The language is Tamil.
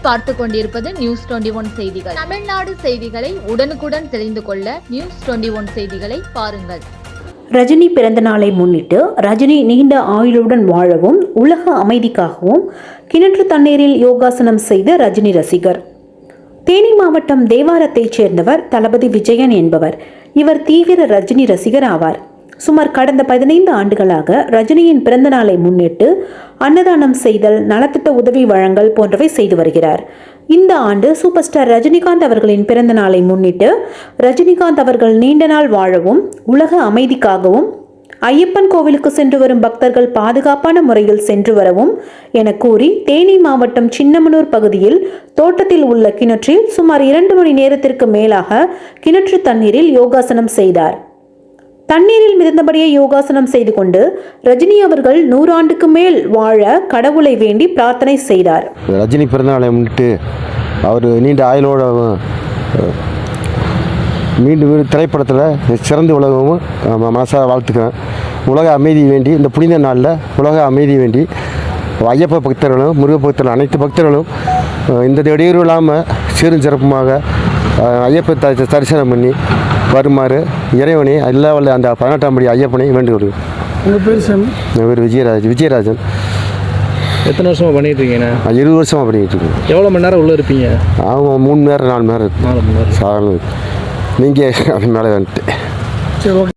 பார்த்து கொண்டிருப்பது நியூஸ் டுவெண்டி ஒன் செய்திகள். தமிழ்நாடு செய்திகளை உடனுக்குடன் தெரிந்து கொள்ள நியூஸ் டுவெண்டி ஒன் செய்திகளை பாருங்கள். ரஜினி பிறந்த நாளை முன்னிட்டு ரஜினி நீண்ட ஆயுளுடன் வாழவும் உலக அமைதிக்காகவும் கிணற்று தண்ணீரில் யோகாசனம் செய்த ரஜினி ரசிகர். தேனி மாவட்டம் தேவாரத்தைச் சேர்ந்தவர் தளபதி விஜயன் என்பவர். இவர் தீவிர ரஜினி ரசிகர் ஆவார். சுமார் கடந்த பதினைந்து ஆண்டுகளாக ரஜினியின் பிறந்த நாளை முன்னிட்டு அன்னதானம் செய்தல் நலத்திட்ட உதவி வழங்கல் போன்றவை செய்து வருகிறார். இந்த ஆண்டு சூப்பர் ஸ்டார் ரஜினிகாந்த் அவர்களின் பிறந்த நாளை முன்னிட்டு ரஜினிகாந்த் அவர்கள் நீண்ட நாள் வாழவும் உலக அமைதிக்காகவும் ஐயப்பன் கோவிலுக்கு சென்று வரும் பக்தர்கள் பாதுகாப்பான முறையில் சென்று வரவும் என கூறி தேனி மாவட்டம் சின்னமனூர் பகுதியில் தோட்டத்தில் உள்ள கிணற்றில் சுமார் இரண்டு மணி நேரத்திற்கு மேலாக கிணற்று தண்ணீரில் யோகாசனம் செய்தார். தண்ணீரில் மிதந்தபடியே யோகாசனம் செய்து கொண்டு ரஜினி அவர்கள் நூறாண்டுக்கு மேல் வாழ கடவுளை வேண்டி பிரார்த்தனை செய்தார். ரஜினி பிறந்தநாளை முன்னிட்டு அவர் நீண்ட ஆயுளோட மீண்டும் மீண்டும் திரைப்படத்தில் சிறந்து உலகமும் மனசாக வாழ்த்துக்கிறேன். உலக அமைதி வேண்டி இந்த புனித நாளில் உலக அமைதி வேண்டி ஐயப்ப பக்தர்களும் முருக பக்தர்கள் அனைத்து பக்தர்களும் இந்த இடையூறு இல்லாமல் சீரும் சிறப்புமாக ஐயப்ப தரிசனம் பண்ணி வருமாறு இறைவனை எல்லா வல்ல அந்த பதினெட்டாம் படி ஐயப்பனை வேண்டுகிறேன் உங்கள் பேர் சாமி? என் பேர் விஜயராஜ் விஜயராஜன். எத்தனை வருஷமா பண்ணிட்டு இருக்கீங்கண்ணே நான் இருபது வருஷமாக பண்ணிக்கிட்டு இருக்கேன். எவ்வளோ மணி நேரம் உள்ளே இருப்பீங்க? அவங்க மூணு மணி நேரம் நாலு மணி நேரம். நாலு மணி நேரம். சாதாரண. நீங்கள் அப்படி மேலே வந்துட்டு சரி ஓகே.